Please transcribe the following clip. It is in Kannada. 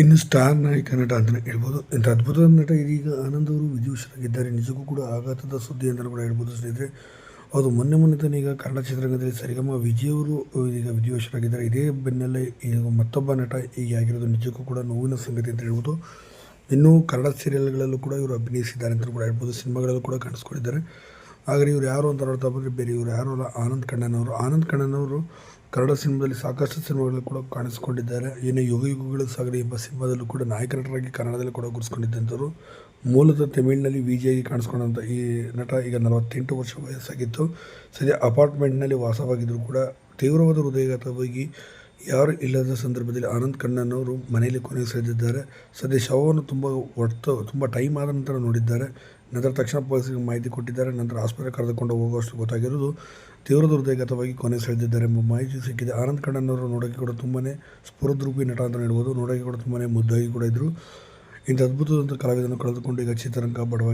ಇನ್ನು ಸ್ಟಾರ್ ನಾಯಕ ನಟ ಅಂತಲೇ ಹೇಳ್ಬೋದು. ಇಂಥ ಅದ್ಭುತ ನಟ ಇದೀಗ ಆನಂದ್ ಅವರು ನಿಜಕ್ಕೂ ಕೂಡ ಆಘಾತದ ಸುದ್ದಿ ಅಂತಲೂ ಕೂಡ ಹೇಳ್ಬೋದು ಸ್ನೇಹಿತರೆ. ಅದು ಮೊನ್ನೆ ಮೊನ್ನೆ ತಾನೇ ಈಗ ಕನ್ನಡ ಚಿತ್ರರಂಗದಲ್ಲಿ ಸರಿಗಮ ವಿಜಯವರು ಈಗ ವಿಧಿವಶರಾಗಿದ್ದಾರೆ ಇದೇ ಬೆನ್ನಲ್ಲೇ ಈಗ ಮತ್ತೊಬ್ಬ ನಟ ಹೀಗೆ ಆಗಿರೋದು ನಿಜಕ್ಕೂ ಕೂಡ ನೋವಿನ ಸಂಗತಿ ಅಂತ ಹೇಳ್ಬೋದು. ಇನ್ನೂ ಕನ್ನಡ ಸೀರಿಯಲ್ಗಳಲ್ಲೂ ಕೂಡ ಇವರು ಅಭಿನಯಿಸಿದ್ದಾರೆ ಅಂತಲೂ ಕೂಡ ಹೇಳ್ಬೋದು. ಸಿನಿಮಾಗಳಲ್ಲೂ ಕೂಡ ಕಾಣಿಸ್ಕೊಂಡಿದ್ದಾರೆ. ಆದರೆ ಇವರು ಯಾರು ಅಂತ ನೋಡ್ತಾ ಬಂದರೆ ಬೇರೆ ಇವರು ಯಾರು ಅಲ್ಲ, ಆನಂದ್ ಕಣ್ಣನವರು. ಆನಂದ್ ಕಣ್ಣನವರು ಕನ್ನಡ ಸಿನಿಮಾದಲ್ಲಿ ಸಾಕಷ್ಟು ಸಿನಿಮಾಗಳಲ್ಲಿ ಕೂಡ ಕಾಣಿಸ್ಕೊಂಡಿದ್ದಾರೆ. ಏನೇ ಯುಗ ಯುಗಗಳು ಸಾಗರಿ ಎಂಬ ಸಿನಿಮಾದಲ್ಲೂ ಕೂಡ ನಾಯಕ ನಟರಾಗಿ ಕನ್ನಡದಲ್ಲಿ ಕೂಡ ಗುರುಸ್ಕೊಂಡಿದ್ದಂಥವ್ರು ಮೂಲತಃ ತಮಿಳಿನಲ್ಲಿ ವಿಜಯಾಗಿ ಕಾಣಿಸ್ಕೊಂಡಂಥ ಈ ನಟ ಈಗ ನಲವತ್ತೆಂಟು ವರ್ಷ ವಯಸ್ಸಾಗಿತ್ತು. ಸದ್ಯ ಅಪಾರ್ಟ್ಮೆಂಟ್ನಲ್ಲಿ ವಾಸವಾಗಿದ್ದರೂ ಕೂಡ ತೀವ್ರವಾದ ಹೃದಯಘಾತವಾಗಿ ಯಾರು ಇಲ್ಲದ ಸಂದರ್ಭದಲ್ಲಿ ಆನಂದ್ ಕಣ್ಣನವರು ಮನೆಯಲ್ಲಿ ಕೊನೆಗೆ ಸರಿದಿದ್ದಾರೆ ಸದ್ಯ ಶವವನ್ನು ತುಂಬ ಹೊತ್ತು, ತುಂಬ ಟೈಮ್ ಆದ ನಂತರ ನೋಡಿದ್ದಾರೆ. ನಂತರ ತಕ್ಷಣ ಪೊಲೀಸರಿಗೆ ಮಾಹಿತಿ ಕೊಟ್ಟಿದ್ದಾರೆ. ನಂತರ ಆಸ್ಪತ್ರೆ ಕರೆದುಕೊಂಡು ಹೋಗುವಷ್ಟು ಗೊತ್ತಾಗಿರೋದು ತೀವ್ರ ದುರ್ದೈಗತವಾಗಿ ಕೊನೆ ಸೆಳೆದಿದ್ದಾರೆ. ಎಂಬ ಮಾಹಿತಿ ಸಿಕ್ಕಿದೆ. ಆನಂದ್ ಕಣ್ಣನವರು ನೋಡೋಕೆ ಕೂಡ ತುಂಬನೇ ಸ್ಫುರದ್ರೂಪಿ ನಟ ಅಂತ ಹೇಳ್ಬೋದು ನೋಡೋಕೆ ಕೂಡ ತುಂಬನೇ ಮುದ್ದಾಗಿ ಕೂಡ ಇದ್ದರು ಇಂಥ ಅದ್ಭುತವಾದಂಥ ಕಲಾವಿದನ್ನು ಕಳೆದುಕೊಂಡು ಈಗ ಚಿತ್ರರಂಗ ಬಡವಾಗಿ